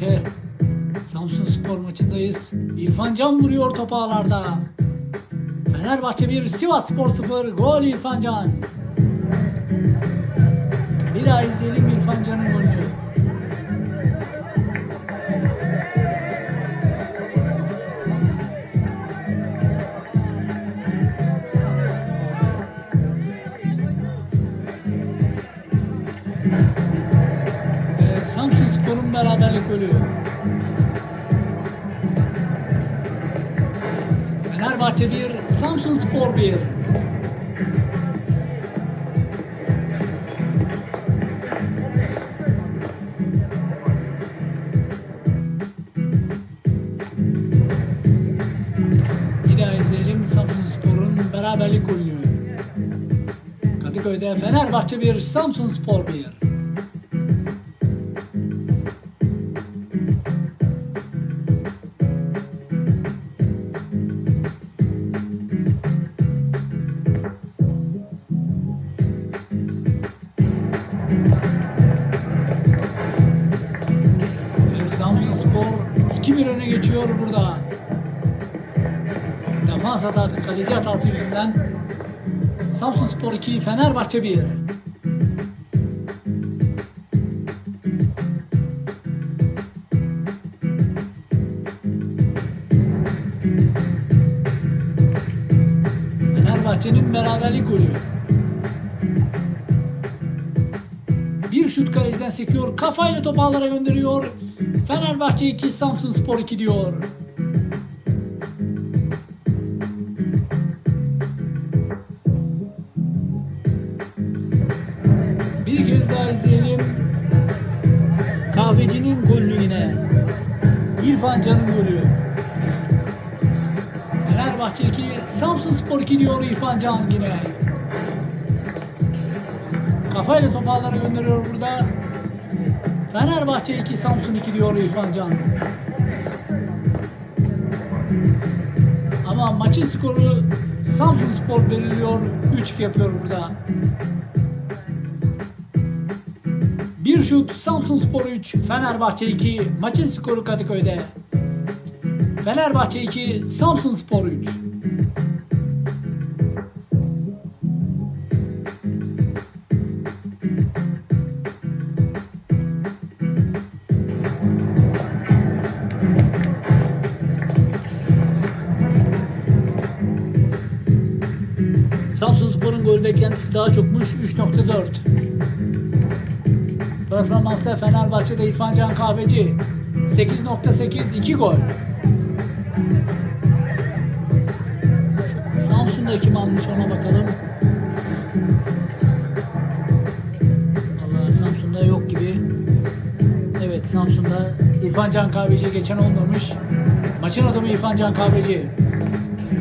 Fenerbahçe Samsun Spor maçındayız. İrfan Can vuruyor topu ağlarda. Fenerbahçe 1, Sivas Spor 0. Gol İrfan Can. Bir daha izleyelim İrfan Can'ın golünü. Evet, Spor'un beraberlik golü. Fenerbahçe 1, Samsun Spor 1. Bir daha izleyelim Samsun Spor'un beraberlik golünü. Kadıköy'de Fenerbahçe 1, Samsun Spor 1. 2-1 öne geçiyor burada. Defans hatası, kaleci hatası yüzünden Samsun Spor 2, Fenerbahçe 1. Fenerbahçe'nin beraberlik golü. Şut kaleciden sekiyor. Kafayla topu ağlara gönderiyor. Fenerbahçe 2, Samsun Spor 2 diyor. Bir kez daha izleyelim. Kahvecinin golü yine. İrfan Can'ın golü. Fenerbahçe 2, Samsun Spor 2 diyor İrfan Can yine. Kafayla topu ağlara gönderiyor burada. Fenerbahçe 2, Samsun 2 diyor İrfan Can. Ama maçın skoru Samsun Spor belirliyor. 3-2 yapıyor burada. Bir şut Samsun Spor 3, Fenerbahçe 2. Maçın skoru Kadıköy'de. Fenerbahçe 2, Samsun Spor 3. gol beklentisi daha çokmuş 3.4. Performansta Fenerbahçe'de İrfan Can Kahveci 8.8 2 gol. Samsun'da kim almış ona bakalım. Allah Samsun'da yok gibi. Evet Samsun'da İrfan Can Kahveci geçen olmamış. Maçın adamı İrfan Can Kahveci.